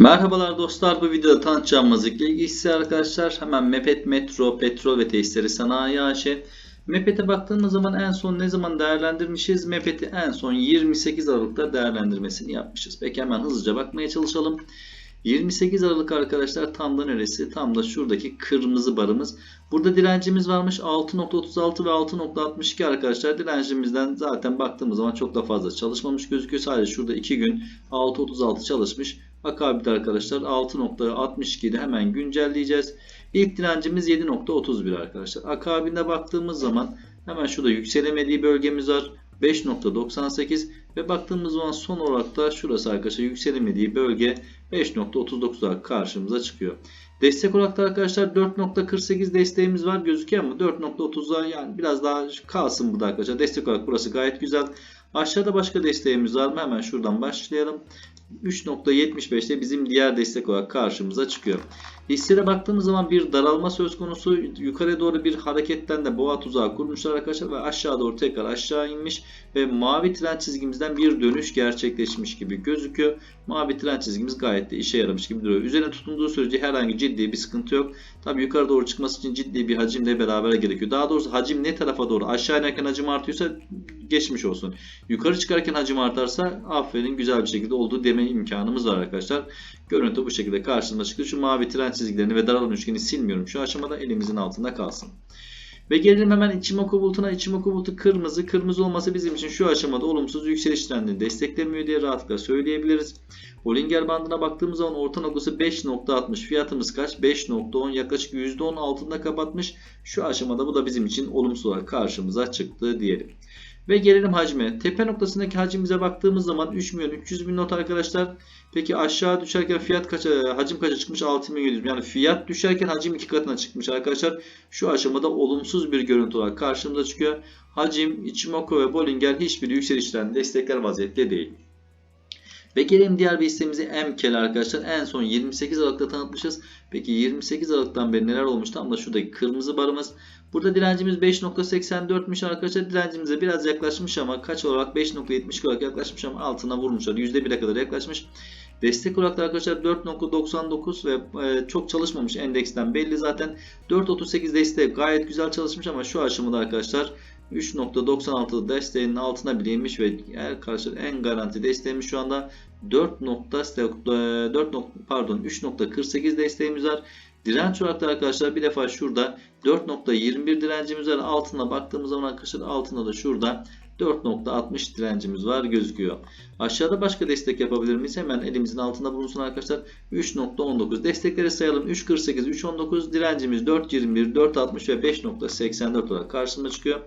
Merhabalar dostlar bu videoda tanıtacağımız ilk ilgisi arkadaşlar hemen Mepet Metro Petrol ve Tesisleri Sanayi AŞ. Mepet'e baktığımız zaman en son ne zaman değerlendirmişiz? Mepet'i en son 28 Aralık'ta değerlendirmesini yapmışız. Peki hemen hızlıca bakmaya çalışalım. 28 Aralık arkadaşlar tam da neresi? Tam da şuradaki kırmızı barımız. Burada direncimiz varmış 6.36 ve 6.62 arkadaşlar. Direncimizden zaten baktığımız zaman çok da fazla çalışmamış gözüküyor. Sadece şurada 2 gün 6.36 çalışmış. Akabinde arkadaşlar 6.62'de hemen güncelleyeceğiz. İlk direncimiz 7.31 arkadaşlar. Akabinde baktığımız zaman hemen şurada yükselemediği bölgemiz var. 5.98 ve baktığımız zaman son olarak da şurası arkadaşlar yükselemediği bölge 5.39 olarak karşımıza çıkıyor. Destek olarak da arkadaşlar 4.48 desteğimiz var gözüküyor ama 4.30'a yani biraz daha kalsın burada arkadaşlar. Destek olarak burası gayet güzel. Aşağıda başka desteğimiz var mı? Hemen şuradan başlayalım. 3.75'te bizim diğer destek olarak karşımıza çıkıyor. Hisselere baktığımız zaman bir daralma söz konusu. Yukarı doğru bir hareketten de boğa tuzağı kurmuşlar arkadaşlar ve aşağı doğru tekrar aşağı inmiş ve mavi trend çizgimizden bir dönüş gerçekleşmiş gibi gözüküyor. Mavi trend çizgimiz gayet de işe yaramış gibi duruyor. Üzerine tutunduğu sürece herhangi ciddi bir sıkıntı yok. Tabi yukarı doğru çıkması için ciddi bir hacimle beraber gerekiyor. Daha doğrusu hacim ne tarafa doğru aşağı inerken hacim artıyorsa geçmiş olsun. Yukarı çıkarken hacim artarsa aferin güzel bir şekilde olduğu deme imkanımız var arkadaşlar. Görüntü bu şekilde karşımıza çıktı. Şu mavi trend çizgilerini ve daralan üçgeni silmiyorum. Şu aşamada elimizin altında kalsın. Ve gelelim hemen Ichimoku bulutuna. Ichimoku bulutu kırmızı. Kırmızı olması bizim için şu aşamada olumsuz yükseliş trendini desteklemiyor diye rahatlıkla söyleyebiliriz. Bollinger bandına baktığımız zaman orta noktası 5.60. Fiyatımız kaç? 5.10 yaklaşık %10 altında kapatmış. Şu aşamada bu da bizim için olumsuz olarak karşımıza çıktı diyelim. Ve gelelim hacme. Tepe noktasındaki hacimize baktığımız zaman 3 milyon 300 bin not arkadaşlar. Peki aşağı düşerken fiyat kaça, hacim kaça çıkmış? 6 milyon 700 bin. Yani fiyat düşerken hacim iki katına çıkmış arkadaşlar. Şu aşamada olumsuz bir görüntü olarak karşımıza çıkıyor. Hacim, Ichimoku ve Bollinger hiçbir yükselişten destekler vaziyette değil. Ve gelelim diğer bir hissemize Emkel arkadaşlar. En son 28 Aralık'ta tanıtmışız. Peki 28 Aralık'tan beri neler olmuş? Tam da şuradaki kırmızı barımız. Burada direncimiz 5.84'müş arkadaşlar. Direncimize biraz yaklaşmış ama kaç olarak 5.70 olarak yaklaşmış ama altına vurmuşlar. %1'e kadar yaklaşmış. Destek olarak da arkadaşlar 4.99 ve e, çok çalışmamış endeksten belli zaten. 4.38 destek gayet güzel çalışmış ama şu aşamada arkadaşlar 3.96 desteğinin altına bile inmiş ve arkadaşlar en garanti desteğimiz şu anda 4. 4 pardon 3.48 desteğimiz var. Direnç olarak da arkadaşlar bir defa şurada 4.21 direncimiz var. Altına baktığımız zaman arkadaşlar altında da şurada 4.60 direncimiz var gözüküyor. Aşağıda başka destek yapabilir miyiz? Hemen elimizin altında bulunsun arkadaşlar. 3.19 destekleri sayalım. 3.48, 3.19 direncimiz 4.21, 4.60 ve 5.84 olarak karşımıza çıkıyor.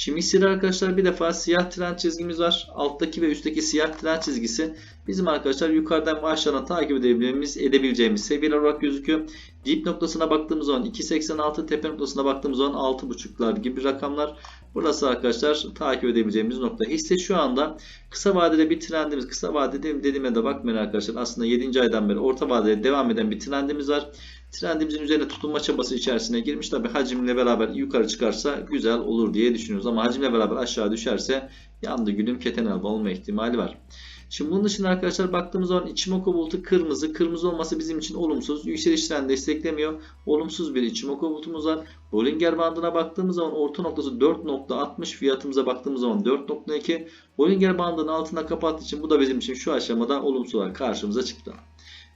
Şimdi hissede arkadaşlar bir defa siyah trend çizgimiz var. Alttaki ve üstteki siyah trend çizgisi bizim arkadaşlar yukarıdan ve aşağıdan takip edebileceğimiz, edebileceğimiz seviyeler olarak gözüküyor. Dip noktasına baktığımız zaman 2.86, tepe noktasına baktığımız zaman 6.5'lar gibi rakamlar. Burası arkadaşlar takip edebileceğimiz nokta. Hisse şu anda kısa vadede bir trendimiz. Kısa vadede dediğime de bakmayın arkadaşlar. Aslında 7. aydan beri orta vadede devam eden bir trendimiz var. Trendimizin üzerine tutunma çabası içerisine girmiş. Tabi hacimle beraber yukarı çıkarsa güzel olur diye düşünüyoruz. Ama hacimle beraber aşağı düşerse yandı gülüm keten elba olma ihtimali var. Şimdi bunun dışında arkadaşlar baktığımız zaman Ichimoku bulutu kırmızı. Kırmızı olması bizim için olumsuz. Yükseliş trendi desteklemiyor. Olumsuz bir Ichimoku bulutumuz var. Bollinger bandına baktığımız zaman orta noktası 4.60. Fiyatımıza baktığımız zaman 4.2. Bollinger bandının altına kapattığı için bu da bizim için şu aşamada olumsuz olarak karşımıza çıktı.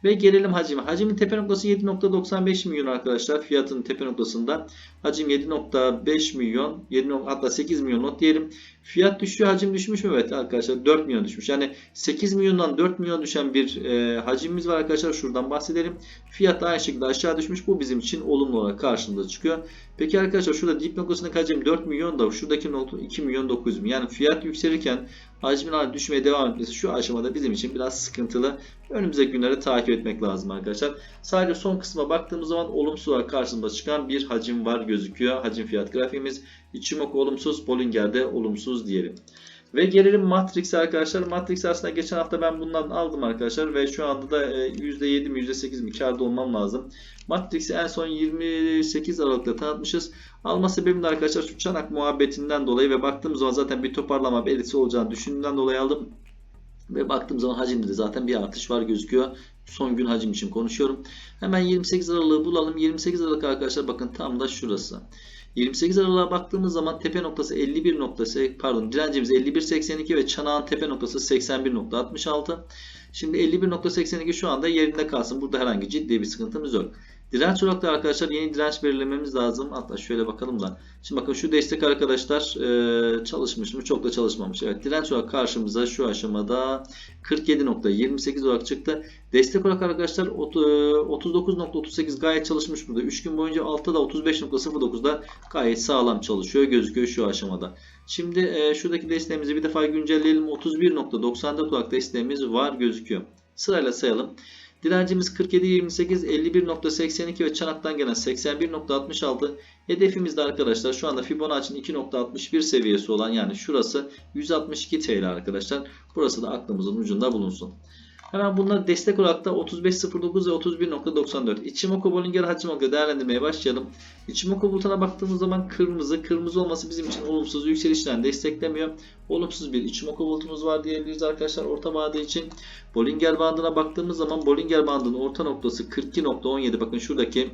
Ve gelelim hacime. Hacimin tepe noktası 7.95 milyon arkadaşlar. Fiyatın tepe noktasında. Hacim 7.5 milyon. 7, hatta 8 milyon not diyelim. Fiyat düşüyor. Hacim düşmüş mü? Evet arkadaşlar 4 milyon düşmüş. Yani 8 milyondan 4 milyon düşen bir e, hacimimiz var arkadaşlar. Şuradan bahsedelim. Fiyat aynı şekilde aşağı düşmüş. Bu bizim için olumlu olarak karşımıza çıkıyor. Peki arkadaşlar şurada dip noktasındaki hacim 4 milyon da şuradaki nokta 2 milyon 900 milyon. Yani fiyat yükselirken hacmin düşmeye devam etmesi şu aşamada bizim için biraz sıkıntılı. Önümüzdeki günleri takip etmek lazım arkadaşlar. Sadece son kısma baktığımız zaman olumsuz olarak karşımıza çıkan bir hacim var gözüküyor. Hacim fiyat grafiğimiz. Ichimoku olumsuz, Bollinger'de olumsuz diyelim. Ve gelelim Matrix arkadaşlar. Matrix aslında geçen hafta ben bundan aldım arkadaşlar ve şu anda da %7 mi %8 mi karda olmam lazım. Matrix'i en son 28 Aralık'ta tanıtmışız. Alma sebebim de arkadaşlar şu çanak muhabbetinden dolayı ve baktığımız zaman zaten bir toparlama belirtisi olacağını düşündüğümden dolayı aldım. Ve baktığım zaman hacimde de zaten bir artış var gözüküyor. Son gün hacim için konuşuyorum. Hemen 28 Aralık'ı bulalım. 28 Aralık arkadaşlar bakın tam da şurası. 28 Aralık'a baktığımız zaman tepe noktası 51 noktası pardon direncimiz 51.82 ve çanağın tepe noktası 81.66. Şimdi 51.82 şu anda yerinde kalsın. Burada herhangi ciddi bir sıkıntımız yok. Direnç olarak da arkadaşlar yeni direnç belirlememiz lazım. Hatta şöyle bakalım da. Şimdi bakın şu destek arkadaşlar e, çalışmış mı? Çok da çalışmamış. Evet direnç olarak karşımıza şu aşamada 47.28 olarak çıktı. Destek olarak arkadaşlar 39.38 gayet çalışmış burada. 3 gün boyunca altta da 35.09'da gayet sağlam çalışıyor gözüküyor şu aşamada. Şimdi e, şuradaki desteğimizi bir defa güncelleyelim. 31.94 olarak desteğimiz var gözüküyor. Sırayla sayalım. Direncimiz 47.28, 51.82 ve çanaktan gelen 81.66. Hedefimiz de arkadaşlar şu anda Fibonacci'nin 2.61 seviyesi olan yani şurası 162 TL arkadaşlar. Burası da aklımızın ucunda bulunsun. Hemen bunları destek olarak da 35.09 ve 31.94. İçimoku Bollinger Hachimoku değerlendirmeye başlayalım. İçimoku bulutuna baktığımız zaman kırmızı. Kırmızı olması bizim için olumsuz yükselişten desteklemiyor. Olumsuz bir Ichimoku bulutumuz var diyebiliriz arkadaşlar orta vade için. Bollinger bandına baktığımız zaman Bollinger bandının orta noktası 42.17. Bakın şuradaki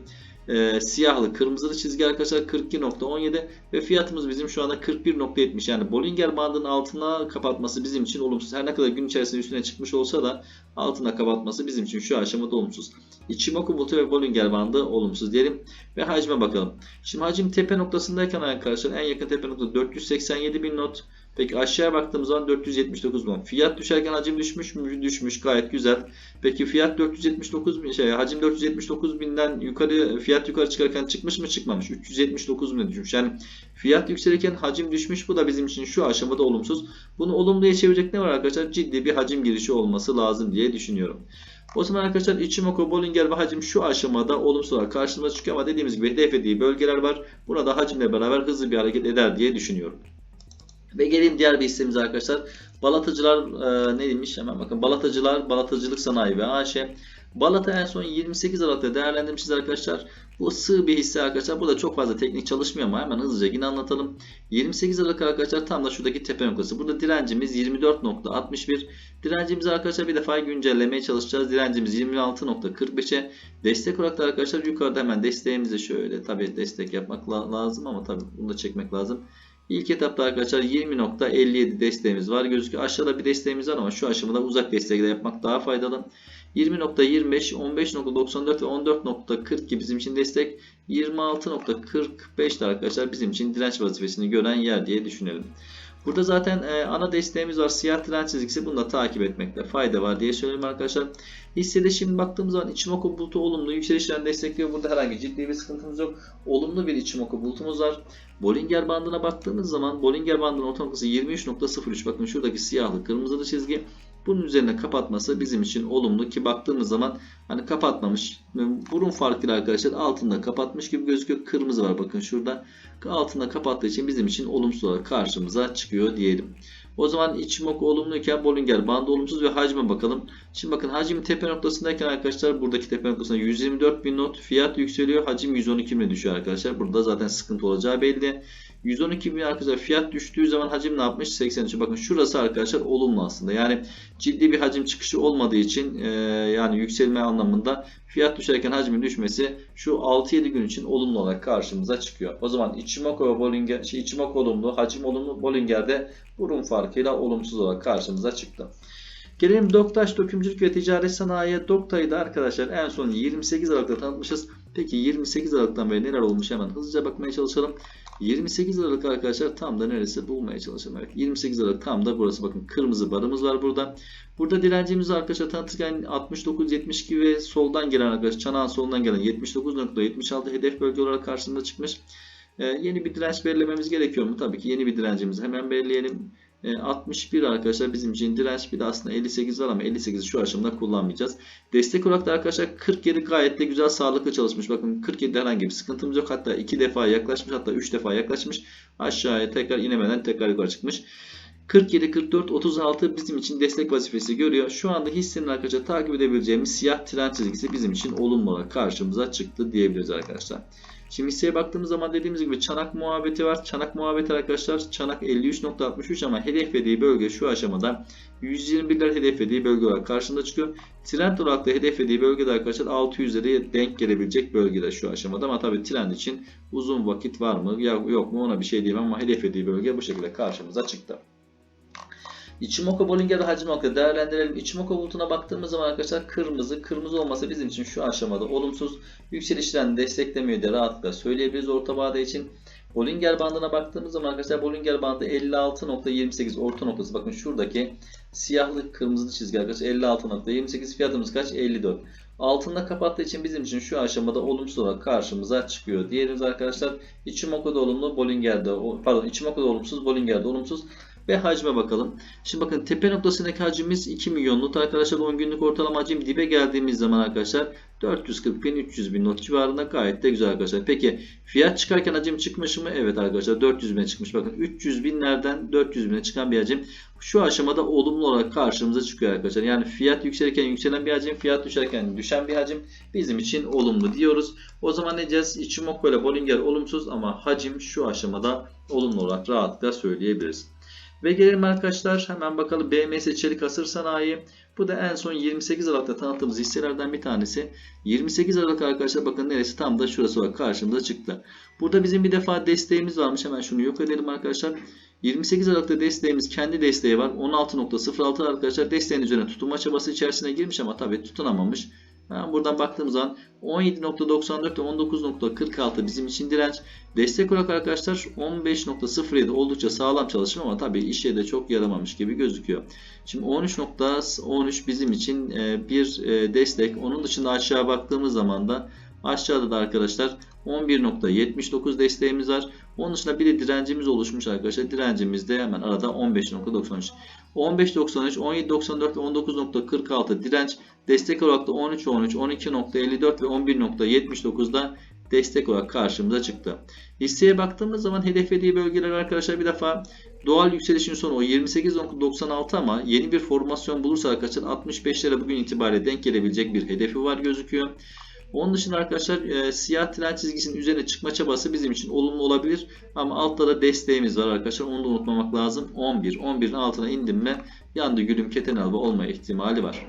e, siyahlı kırmızılı çizgi arkadaşlar 42.17 ve fiyatımız bizim şu anda 41.70 yani Bollinger bandının altına kapatması bizim için olumsuz. Her ne kadar gün içerisinde üstüne çıkmış olsa da altına kapatması bizim için şu aşamada olumsuz. Ichimoku bulutu ve Bollinger bandı olumsuz diyelim ve hacme bakalım. Şimdi hacim tepe noktasındayken arkadaşlar en yakın tepe noktası 487 bin not. Peki aşağıya baktığımız zaman 479 bin. Fiyat düşerken hacim düşmüş mü? Düşmüş. Gayet güzel. Peki fiyat 479 bin şey hacim 479 binden yukarı fiyat yukarı çıkarken çıkmış mı? Çıkmamış. 379 bin düşmüş. Yani fiyat yükselirken hacim düşmüş. Bu da bizim için şu aşamada olumsuz. Bunu olumluya çevirecek ne var arkadaşlar? Ciddi bir hacim girişi olması lazım diye düşünüyorum. O zaman arkadaşlar Ichimoku, Bollinger ve hacim şu aşamada olumsuz olarak karşımıza çıkıyor ama dediğimiz gibi hedeflediği bölgeler var. Burada hacimle beraber hızlı bir hareket eder diye düşünüyorum. Ve gelelim diğer bir hissemiz arkadaşlar. Balatıcılar e, ne demiş? Hemen bakın. Balatıcılar, Balatıcılık Sanayi ve AŞ. Balata en son 28 Aralık'ta değerlendirmişiz arkadaşlar. Bu sığ bir hisse arkadaşlar. Burada çok fazla teknik çalışmıyor ama hemen hızlıca yine anlatalım. 28 Aralık arkadaşlar tam da şuradaki tepe noktası. Burada direncimiz 24.61. Direncimizi arkadaşlar bir defa güncellemeye çalışacağız. Direncimiz 26.45'e. Destek olarak da arkadaşlar yukarıda hemen desteğimizi şöyle tabi destek yapmak lazım ama tabi bunu da çekmek lazım. İlk etapta arkadaşlar 20.57 desteğimiz var gözüküyor. Aşağıda bir desteğimiz var ama şu aşamada uzak destekle yapmak daha faydalı. 20.25, 15.94 ve 14.40 gibi bizim için destek. 26.45 de arkadaşlar bizim için direnç vazifesini gören yer diye düşünelim. Burada zaten e, ana desteğimiz var. Siyah direnç çizgisi. Bunu da takip etmekte fayda var diye söyleyeyim arkadaşlar. Hissede şimdi baktığımız zaman Ichimoku bulutu olumlu. Yükselişlerini destekliyor. Burada herhangi ciddi bir sıkıntımız yok. Olumlu bir Ichimoku bulutumuz var. Bollinger bandına baktığımız zaman Bollinger bandının orta noktası 23.03. Bakın şuradaki siyahlı kırmızılı çizgi. Bunun üzerine kapatması bizim için olumlu ki baktığımız zaman hani kapatmamış. Burun farkıyla arkadaşlar altında kapatmış gibi gözüküyor. Kırmızı var bakın şurada. Altında kapattığı için bizim için olumsuz olarak karşımıza çıkıyor diyelim. O zaman Ichimoku olumluyken Bollinger bandı olumsuz ve hacme bakalım. Şimdi bakın hacim tepe noktasındayken arkadaşlar buradaki tepe noktasında 124 bin not fiyat yükseliyor. Hacim 112 bin düşüyor arkadaşlar. Burada zaten sıkıntı olacağı belli. 112 bin arkadaşlar fiyat düştüğü zaman hacim ne yapmış? 83. Bakın şurası arkadaşlar olumlu aslında. Yani ciddi bir hacim çıkışı olmadığı için e, yani yükselme anlamında fiyat düşerken hacmin düşmesi şu 6-7 gün için olumlu olarak karşımıza çıkıyor. O zaman Ichimoku ve Bollinger, şey, Ichimoku olumlu, hacim olumlu, Bollinger'de burun farkıyla olumsuz olarak karşımıza çıktı. Gelelim Doktaş Dökümcülük ve Ticaret Sanayi'ye. Doktay'ı da arkadaşlar en son 28 Aralık'ta tanıtmışız. Peki 28 Aralık'tan beri neler olmuş hemen hızlıca bakmaya çalışalım. 28 Aralık arkadaşlar tam da neresi bulmaya çalışalım. Evet 28 Aralık tam da burası bakın kırmızı barımız var burada. Burada direncimizi arkadaşlar tanıtırken 69-72 ve soldan gelen arkadaşlar çanağın solundan gelen 79.76 hedef bölge olarak karşımıza çıkmış. Ee, yeni bir direnç belirlememiz gerekiyor mu? Tabii ki yeni bir direncimizi hemen belirleyelim. 61 arkadaşlar bizim için direnç bir de aslında 58 var ama 58'i şu aşamada kullanmayacağız. Destek olarak da arkadaşlar 47 gayet de güzel sağlıklı çalışmış. Bakın 47'de herhangi bir sıkıntımız yok. Hatta 2 defa yaklaşmış hatta 3 defa yaklaşmış. Aşağıya tekrar inemeden tekrar yukarı çıkmış. 47, 44, 36 bizim için destek vazifesi görüyor. Şu anda hissenin arkadaşlar takip edebileceğimiz siyah trend çizgisi bizim için olumlu olarak karşımıza çıktı diyebiliriz arkadaşlar. Şimdi hisseye baktığımız zaman dediğimiz gibi çanak muhabbeti var. Çanak muhabbeti arkadaşlar çanak 53.63 ama hedeflediği bölge şu aşamada 121'ler hedeflediği bölge olarak karşımıza çıkıyor. Trend olarak da hedeflediği bölgede arkadaşlar 600'lere denk gelebilecek bölgede şu aşamada ama tabii trend için uzun vakit var mı yok mu ona bir şey diyemem ama hedeflediği bölge bu şekilde karşımıza çıktı. Ichimoku Bollinger'de hacim olarak değerlendirelim. Ichimoku bulutuna baktığımız zaman arkadaşlar kırmızı. Kırmızı olmasa bizim için şu aşamada olumsuz. Yükseliş trendi desteklemiyor diye rahatlıkla söyleyebiliriz orta vade için. Bollinger bandına baktığımız zaman arkadaşlar Bollinger bandı 56.28 orta noktası. Bakın şuradaki siyahlı kırmızılı çizgi arkadaşlar 56.28 fiyatımız kaç? 54. Altında kapattığı için bizim için şu aşamada olumsuz olarak karşımıza çıkıyor. Diğerimiz arkadaşlar Ichimoku'da olumlu, Bollinger'de pardon Ichimoku'da olumsuz, Bollinger'de olumsuz ve hacme bakalım. Şimdi bakın tepe noktasındaki hacmimiz 2 milyonluk arkadaşlar 10 günlük ortalama hacim dibe geldiğimiz zaman arkadaşlar 440 bin 300 bin not civarında gayet de güzel arkadaşlar. Peki fiyat çıkarken hacim çıkmış mı? Evet arkadaşlar 400 bine çıkmış. Bakın 300 binlerden 400 bine çıkan bir hacim şu aşamada olumlu olarak karşımıza çıkıyor arkadaşlar. Yani fiyat yükselirken yükselen bir hacim, fiyat düşerken düşen bir hacim bizim için olumlu diyoruz. O zaman ne diyeceğiz? Ichimoku ile Bollinger olumsuz ama hacim şu aşamada olumlu olarak rahatlıkla söyleyebiliriz. Ve gelelim arkadaşlar hemen bakalım BMS Çelik Hasır Sanayi. Bu da en son 28 Aralık'ta tanıttığımız hisselerden bir tanesi. 28 Aralık arkadaşlar bakın neresi tam da şurası olarak karşımıza çıktı. Burada bizim bir defa desteğimiz varmış. Hemen şunu yok edelim arkadaşlar. 28 Aralık'ta desteğimiz kendi desteği var. 16.06 arkadaşlar desteğin üzerine tutunma çabası içerisine girmiş ama tabii tutunamamış. Buradan baktığım zaman 17.94 ve 19.46 bizim için direnç. Destek olarak arkadaşlar 15.07 oldukça sağlam çalışma ama tabii işe de çok yaramamış gibi gözüküyor. Şimdi 13.13 bizim için e, bir e, destek. Onun dışında aşağı baktığımız zaman da aşağıda da arkadaşlar 11.79 desteğimiz var. Onun dışında bir de direncimiz oluşmuş arkadaşlar. Direncimiz de hemen arada 15.93. 15.93, 17.94 ve 19.46 direnç. Destek olarak da 13.13, 12.54 ve 11.79'da destek olarak karşımıza çıktı. Hisseye baktığımız zaman hedeflediği bölgeler arkadaşlar bir defa doğal yükselişin sonu o 28.96 ama yeni bir formasyon bulursa arkadaşlar 65'lere bugün itibariyle denk gelebilecek bir hedefi var gözüküyor. Onun dışında arkadaşlar e, siyah tren çizgisinin üzerine çıkma çabası bizim için olumlu olabilir. Ama altta da desteğimiz var arkadaşlar. Onu da unutmamak lazım. 11. 11'in altına indim mi yandı gülüm keten alba olma ihtimali var.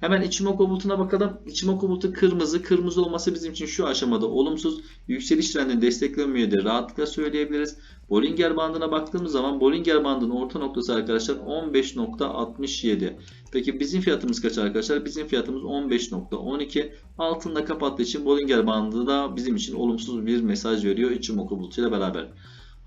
Hemen Ichimoku bulutuna bakalım. Ichimoku bulutu kırmızı. Kırmızı olması bizim için şu aşamada olumsuz. Yükseliş trendini desteklemiyor diye rahatlıkla söyleyebiliriz. Bollinger bandına baktığımız zaman Bollinger bandının orta noktası arkadaşlar 15.67. Peki bizim fiyatımız kaç arkadaşlar? Bizim fiyatımız 15.12. Altında kapattığı için Bollinger bandı da bizim için olumsuz bir mesaj veriyor Ichimoku bulutuyla beraber.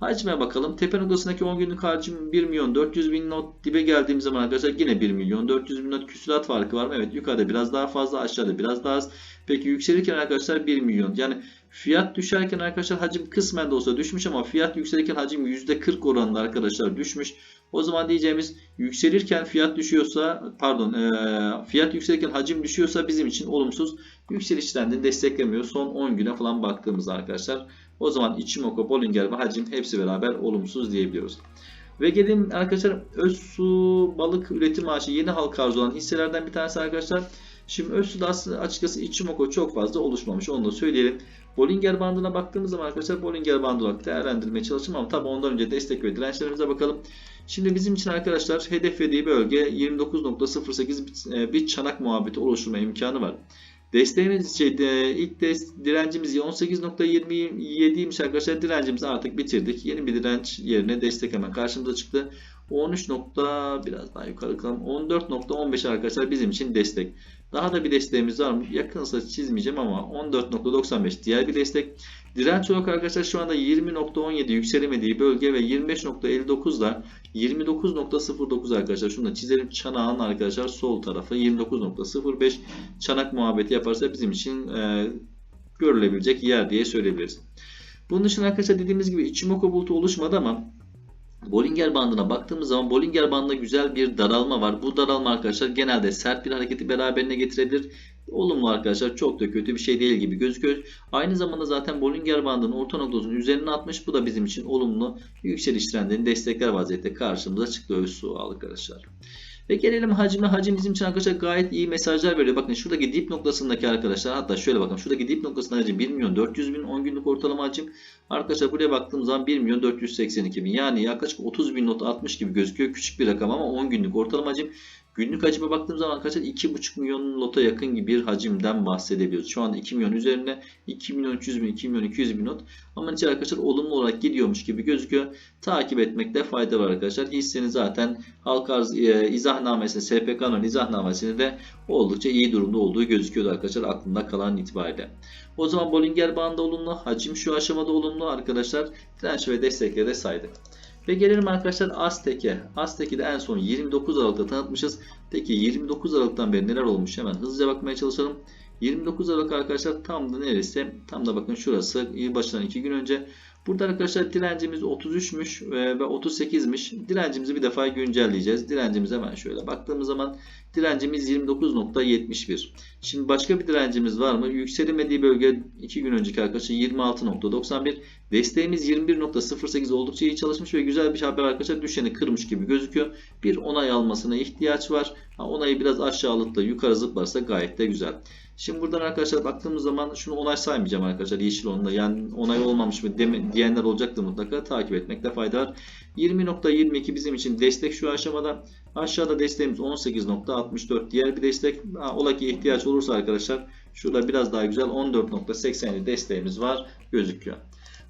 Hacime bakalım. Tepe noktasındaki 10 günlük hacim 1 milyon 400 bin not. Dibe geldiğimiz zaman arkadaşlar yine 1 milyon 400 bin not küsurat farkı var mı? Evet yukarıda biraz daha fazla aşağıda biraz daha az. Peki yükselirken arkadaşlar 1 milyon. Yani fiyat düşerken arkadaşlar hacim kısmen de olsa düşmüş ama fiyat yükselirken hacim %40 oranında arkadaşlar düşmüş. O zaman diyeceğimiz yükselirken fiyat düşüyorsa pardon e, fiyat yükselirken hacim düşüyorsa bizim için olumsuz. Yükseliş trendini desteklemiyor. Son 10 güne falan baktığımızda arkadaşlar. O zaman Ichimoku, Bollinger ve hacim hepsi beraber olumsuz diyebiliyoruz. Ve gelin arkadaşlar Özsu balık üretim ağaçı yeni halka arz olan hisselerden bir tanesi arkadaşlar. Şimdi Özsu'da aslında açıkçası Ichimoku çok fazla oluşmamış. Onu da söyleyelim. Bollinger bandına baktığımız zaman arkadaşlar Bollinger bandı olarak değerlendirmeye çalıştım ama tabi ondan önce destek ve dirençlerimize bakalım. Şimdi bizim için arkadaşlar hedeflediği bölge 29.08 bir çanak muhabbeti oluşturma imkanı var. Desteğimiz şey, ilk dest, direncimiz 18.27'ymiş arkadaşlar. Direncimizi artık bitirdik. Yeni bir direnç yerine destek hemen karşımıza çıktı. 13 nokta biraz daha yukarı kalalım. 14.15 arkadaşlar bizim için destek. Daha da bir desteğimiz var mı? Yakınsa çizmeyeceğim ama 14.95 diğer bir destek. Direnç olarak arkadaşlar şu anda 20.17 yükselemediği bölge ve 25.59 da 29.09 arkadaşlar. Şunu da çizelim. Çanağın arkadaşlar sol tarafı 29.05 çanak muhabbeti yaparsa bizim için e, görülebilecek yer diye söyleyebiliriz. Bunun dışında arkadaşlar dediğimiz gibi Ichimoku bulutu oluşmadı ama Bollinger bandına baktığımız zaman Bollinger bandında güzel bir daralma var. Bu daralma arkadaşlar genelde sert bir hareketi beraberine getirebilir. Olumlu arkadaşlar çok da kötü bir şey değil gibi gözüküyor. Aynı zamanda zaten Bollinger bandının orta noktasının üzerine atmış. Bu da bizim için olumlu yükseliş trendini destekler vaziyette karşımıza çıktı. Öz su arkadaşlar. Ve gelelim hacime. Hacim bizim için arkadaşlar gayet iyi mesajlar veriyor. Bakın şuradaki dip noktasındaki arkadaşlar hatta şöyle bakın şuradaki dip noktasındaki hacim 1 milyon 400 bin 10 günlük ortalama hacim. Arkadaşlar buraya baktığımız zaman 1 milyon 482 bin yani yaklaşık 30 bin not 60 gibi gözüküyor. Küçük bir rakam ama 10 günlük ortalama hacim. Günlük hacime baktığımız zaman arkadaşlar 2,5 milyon lota yakın gibi bir hacimden bahsedebiliyoruz. Şu anda 2 milyon üzerine 2 milyon 300 bin 2 milyon 200 bin not. Ama içeri arkadaşlar olumlu olarak gidiyormuş gibi gözüküyor. Takip etmekte fayda var arkadaşlar. Hisseni zaten halk arz e, izahnamesinde SPK'nın izahnamesinde de oldukça iyi durumda olduğu gözüküyordu arkadaşlar aklımda kalan itibariyle. O zaman Bollinger bandı olumlu, hacim şu aşamada olumlu arkadaşlar. Direnç ve destekleri de saydık. Ve gelelim arkadaşlar Aztek'e. Aztek'i de en son 29 Aralık'ta tanıtmışız. Peki 29 Aralık'tan beri neler olmuş hemen hızlıca bakmaya çalışalım. 29 Aralık arkadaşlar tam da neresi? Tam da bakın şurası yılbaşından 2 gün önce. Burada arkadaşlar direncimiz 33'müş e, ve 38'miş. Direncimizi bir defa güncelleyeceğiz. Direncimize hemen şöyle baktığımız zaman direncimiz 29.71. Şimdi başka bir direncimiz var mı? Yükselemediği bölge 2 gün önceki arkadaşlar 26.91. Desteğimiz 21.08 oldukça iyi çalışmış ve güzel bir haber arkadaşlar. Düşeni kırmış gibi gözüküyor. Bir onay almasına ihtiyaç var. Onayı biraz aşağı alıp da yukarı zıplarsa gayet de güzel. Şimdi buradan arkadaşlar baktığımız zaman şunu onay saymayacağım arkadaşlar yeşil onunla. Yani onay olmamış mı deme, diyenler olacaktır mutlaka. Takip etmekte fayda var. 20.22 bizim için destek şu aşamada. Aşağıda desteğimiz 18.64 diğer bir destek. Ha, ola ki ihtiyaç olursa arkadaşlar şurada biraz daha güzel 14.80 desteğimiz var gözüküyor.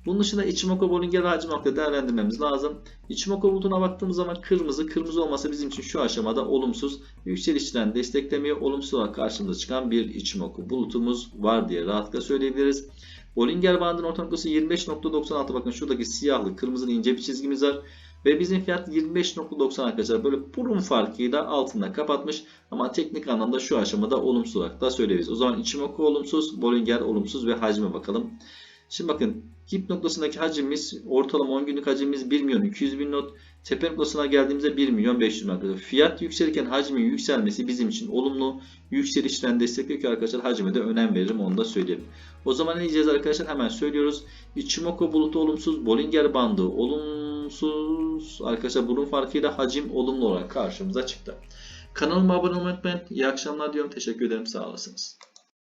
Bunun dışında Ichimoku Bollinger ve Hachimak'ta değerlendirmemiz lazım. Ichimoku bulutuna baktığımız zaman kırmızı, kırmızı olması bizim için şu aşamada olumsuz. Yükselişten desteklemiyor. Olumsuz olarak karşımıza çıkan bir Ichimoku bulutumuz var diye rahatlıkla söyleyebiliriz. Bollinger bandının orta noktası 25.96 bakın şuradaki siyahlı kırmızılı ince bir çizgimiz var. Ve bizim fiyat 25.90 arkadaşlar böyle burun farkıyla altında kapatmış. Ama teknik anlamda şu aşamada olumsuz olarak da söyleyebiliriz. O zaman Ichimoku olumsuz, Bollinger olumsuz ve hacme bakalım. Şimdi bakın dip noktasındaki hacimimiz ortalama 10 günlük hacimimiz 1 milyon 200 bin not. Tepe noktasına geldiğimizde 1 milyon 500 bin arkadaşlar. Fiyat yükselirken hacmin yükselmesi bizim için olumlu. Yükselişten destekliyor ki arkadaşlar hacme de önem veririm onu da söyleyelim. O zaman ne diyeceğiz arkadaşlar hemen söylüyoruz. Ichimoku bulutu olumsuz. Bollinger bandı olumsuz. Arkadaşlar burun farkıyla hacim olumlu olarak karşımıza çıktı. Kanalıma abone olmayı unutmayın. İyi akşamlar diyorum. Teşekkür ederim. Sağ olasınız.